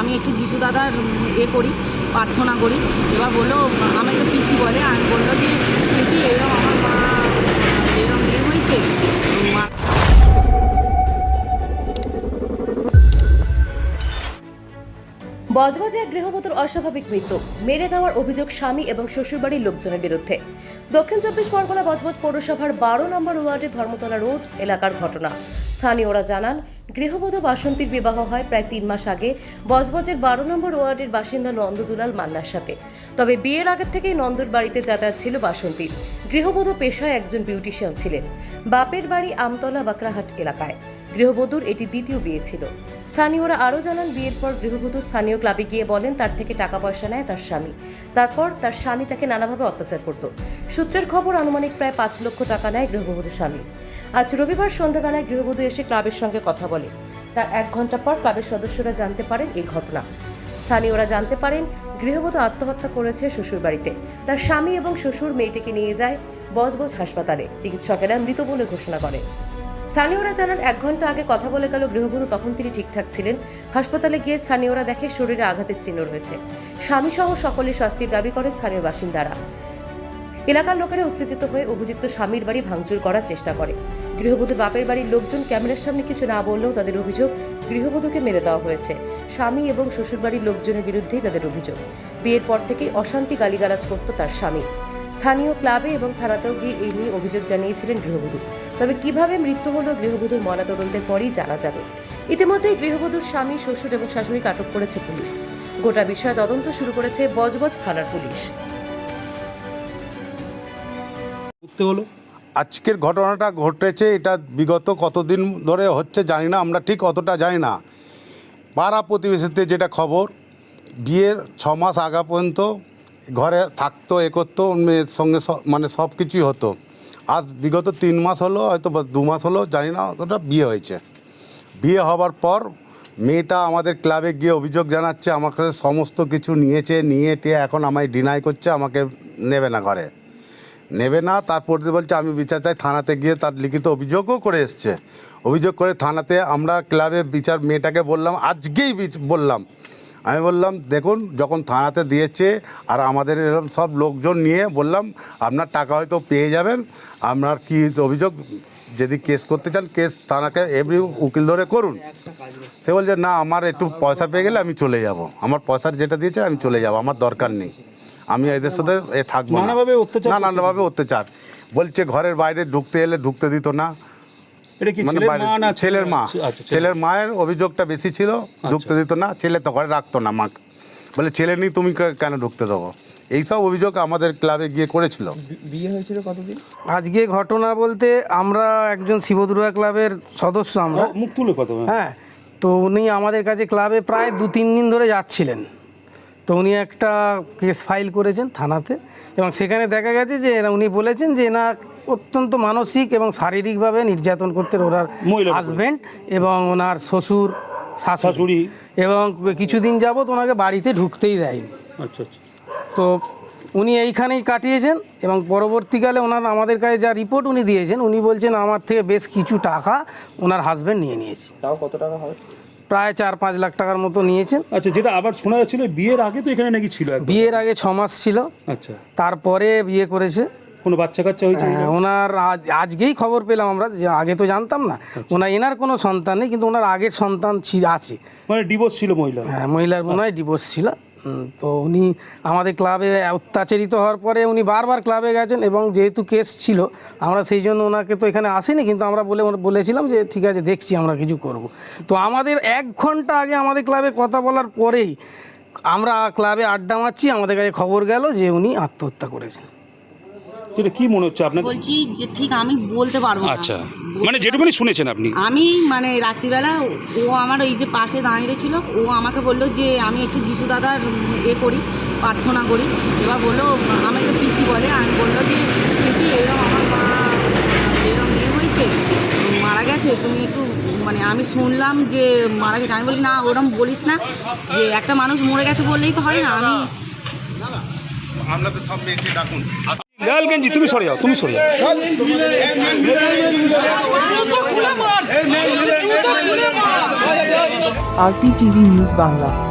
আমি একটু যিশু দাদার এ করি, প্রার্থনা করি। এবার বলল, আমাকে পিসি বলে, আমি বলল যে, পিসি, এরকম আমার বজবজে গৃহবধূর অস্বাভাবিক মৃত্যু, মেরে দেওয়ার অভিযোগ স্বামী এবং শ্বশুরবাড়ির লোকজনের বিরুদ্ধে। দক্ষিণ চব্বিশ পরগনা বজবজ পৌরসভার বারো নম্বর ওয়ার্ডে ধর্মতলা রোড এলাকার ঘটনা। স্থানীয়রা জানান, গৃহবধূ বাসন্তীর বিবাহ হয় প্রায় তিন মাস আগে বজবজের বারো নম্বর ওয়ার্ডের বাসিন্দা নন্দদুলাল মান্নার সাথে। তবে বিয়ের আগের থেকেই নন্দর বাড়িতে যাতায়াত ছিল বাসন্তীর গৃহবধূ পেশায় একজন বিউটিশিয়ান ছিলেন। বাপের বাড়ি আমতলা বাকরাহাট এলাকায়। গৃহবধূর এটি দ্বিতীয় বিয়ে ছিল। স্থানীয়রা আরও জানান, বিয়ের পর গৃহবধূ স্থানীয় ক্লাবে গিয়ে বলেন, তার থেকে টাকা পয়সা নেয় তার স্বামী। তারপর তার স্বামী তাকে নানাভাবে অত্যাচার করত। সূত্রের খবর, আনুমানিক প্রায় পাঁচ লক্ষ টাকা নেয় গৃহবধূ স্বামী। আজ রবিবার সন্ধ্যাবেলায় গৃহবধূ এসে ক্লাবের সঙ্গে কথা বলে। তার এক ঘণ্টা পর ক্লাবের সদস্যরা জানতে পারেন এই ঘটনা। স্থানীয়রা জানতে পারেন, গৃহবধূ আত্মহত্যা করেছে শ্বশুরবাড়িতে। তার স্বামী এবং শ্বশুর মেয়েটিকে নিয়ে যায় বজবজ হাসপাতালে। চিকিৎসকেরা মৃত বলে ঘোষণা করে স্থানীয়রা জানান, এক ঘণ্টা আগে কথা বলে গেল গৃহবধূ, তখন তিনি ঠিকঠাক ছিলেন। হাসপাতালে গিয়ে স্থানীয়রা দেখে শরীরে আঘাতের চিহ্ন রয়েছে। স্বামী সহ সকলের শাস্তির দাবি করে স্থানীয় বাসিন্দারা। এলাকার লোকেরা উত্তেজিত হয়ে অভিযুক্ত স্বামীর বাড়ি ভাঙচুর করার চেষ্টা করে। গৃহবধূর বাপের বাড়ির লোকজন ক্যামেরার সামনে কিছু না বললেও তাদের অভিযোগ গৃহবধূকে মেরে দেওয়া হয়েছে। স্বামী এবং শ্বশুরবাড়ির লোকজনের বিরুদ্ধেই তাদের অভিযোগ। বিয়ের পর থেকেই অশান্তি গালিগালাজ করত তার স্বামী। স্থানীয় ক্লাবে এবং থানাতেও গিয়ে এই নিয়ে অভিযোগ জানিয়েছিলেন গৃহবধূ। তবে কীভাবে মৃত্যু হলো গৃহবধূর ময়নাতদন্তের পরই জানা যাবে। ইতিমধ্যেই গৃহবধূর স্বামী শ্বশুর এবং শাশুড়িকে আটক করেছে পুলিশ। গোটা বিষয়ে তদন্ত শুরু করেছে বজবজ থানার পুলিশ। করতে হলো? আজকের ঘটনাটা ঘটেছে এটা বিগত কতদিন ধরে হচ্ছে জানি না আমরা ঠিক অতটা জানি না। পাড়া প্রতিবেশীতে যেটা খবর বিয়ের ছ মাস আগা পর্যন্ত ঘরে থাকতো এ করতো মেয়ের সঙ্গে সব- মানে সব কিছুই হতো। আজ বিগত তিন মাস হলো, হয়তো দু মাস হলো, জানি না, অতটা বিয়ে হয়েছে। বিয়ে হবার পর মেয়েটা আমাদের ক্লাবে গিয়ে অভিযোগ জানাচ্ছে, আমার কাছে সমস্ত কিছু নিয়েছে, নিয়ে টিয়ে এখন আমায় ডিনাই করছে, আমাকে নেবে না ঘরে। নেবে না তারপর বলছে, আমি বিচার চাই, থানাতে গিয়ে তার লিখিত অভিযোগও করে এসছে। অভিযোগ করে থানাতে আমরা ক্লাবে বিচার, মেয়েটাকে বললাম, আজকেই বললাম। আমি বললাম দেখুন যখন থানাতে দিয়েছে আর আমাদের এরকম সব লোকজন নিয়ে বললাম আপনার টাকা হয়তো পেয়ে যাবেন। আপনার কি অভিযোগ? যদি কেস করতে চান কেস থানাকে এমনি উকিল ধরে করুন। সে বলছে না আমার একটু পয়সা পেয়ে গেলে আমি চলে যাব। আমার পয়সার যেটা দিয়েছে আমি চলে যাব। আমার দরকার নেই। আমি এদের সাথে এ থাকব নানাভাবে অত্যাচার? নানাভাবে অত্যাচার। বলছে ঘরের বাইরে ঢুকতে এলে ঢুকতে দিত না। এটা কি মানে ছেলের মা ছেলের মা? আচ্ছা ছেলের- ছেলের মায়ের অভিযোগটা বেশি ছিল ঢুকতে দিত না ছেলে তো ঘরে রাখতো না মা। বলে ছেলে নেই তুমি কে- কেন ঢুকতে দেবো? এইসব অভিযোগ আমাদের ক্লাবে গিয়ে করেছিল। বিয়ে হয়েছিল কতদিন? আজকে ঘটনা বলতে আমরা একজন শিবদুর্গা ক্লাবের সদস্য আমরা। মুখ তুলে কথা বলো। হ্যাঁ তো উনি আমাদের কাছে ক্লাবে প্রায় দু তিন দিন ধরে যাচ্ছিলেন। তো উনি একটা কেস ফাইল করেছেন থানাতে। এবং সেখানে দেখা গেছে যে এরা- উনি বলেছেন যে না অত্যন্ত মানসিক এবং শারীরিকভাবে নির্যাতন করতে ওনার। হাজব্যান্ড এবং ওনার শ্বশুর শাশুড়ি। শাশুড়ি। এবং কিছুদিন যাবৎ ওনাকে বাড়িতে ঢুকতেই দেয়নি। আচ্ছা আচ্ছা। তো উনি এইখানেই কাটিয়েছেন এবং পরবর্তীকালে ওনার আমাদের কাছে যা রিপোর্ট উনি দিয়েছেন উনি বলছেন আমার থেকে বেশ কিছু টাকা ওনার হাজব্যান্ড নিয়ে নিয়েছে। তাও কত টাকা হয়? প্রায় চার পাঁচ লাখ টাকার মতো নিয়েছেন। আচ্ছা যেটা আবার শোনা যাচ্ছিল বিয়ের আগে তো এখানে নাকি ছিল বিয়ের আগে ছ মাস ছিল। আচ্ছা। তারপরে বিয়ে করেছে। কোনো বাচ্চা কাচ্চা হয়েছে? হ্যাঁ, ওনার আজ আজকেই খবর পেলাম আমরা যে আগে তো জানতাম না। ওনার এনার কোনো সন্তান নেই কিন্তু ওনার আগের সন্তান ছিল আছে। মানে ডিভোর্স ছিল মহিলা হ্যাঁ মহিলার মনে হয় ডিভোর্স ছিল। তো উনি আমাদের ক্লাবে অত্যাচারিত হওয়ার পরে উনি বারবার ক্লাবে গেছেন এবং যেহেতু কেস ছিল, আমরা সেই জন্য ওনাকে তো এখানে আসিনি, কিন্তু আমরা বলে, বলেছিলাম যে ঠিক আছে, দেখছি আমরা কিছু করব। তো আমাদের এক ঘণ্টা আগে আমাদের ক্লাবে কথা বলার পরেই আমরা ক্লাবে আড্ডা মারছি, আমাদের কাছে খবর গেল যে উনি আত্মহত্যা করেছেন। যেটা কি মনে হচ্ছে আপনার বলছি যে ঠিক আমি বলতে পারব না আচ্ছা মানে যেটুকুনি শুনেছেন আপনি আমি মানে রাত্রিবেলা ও আমার এই যে পাশে দাঁড়িয়ে ছিল ও আমাকে বলল যে আমি একটু যিশু দাদার এ করি প্রার্থনা করি এবার বলল আমাকে পিসি বলে আমি বলল যে পিসি এরকম আমার মা এরকম ইয়ে হয়েছে মারা গেছে তুমি একটু মানে আমি শুনলাম যে মারা গেছে আমি বলি না ওরম বলিস না যে একটা মানুষ মরে গেছে বললেই তো হয় না আমি আপনাদের সব মেয়েকে ডাকুন লাল গেঞ্জি তুমি সরে যাও তুমি সরে যাও। RPTV news Bangla.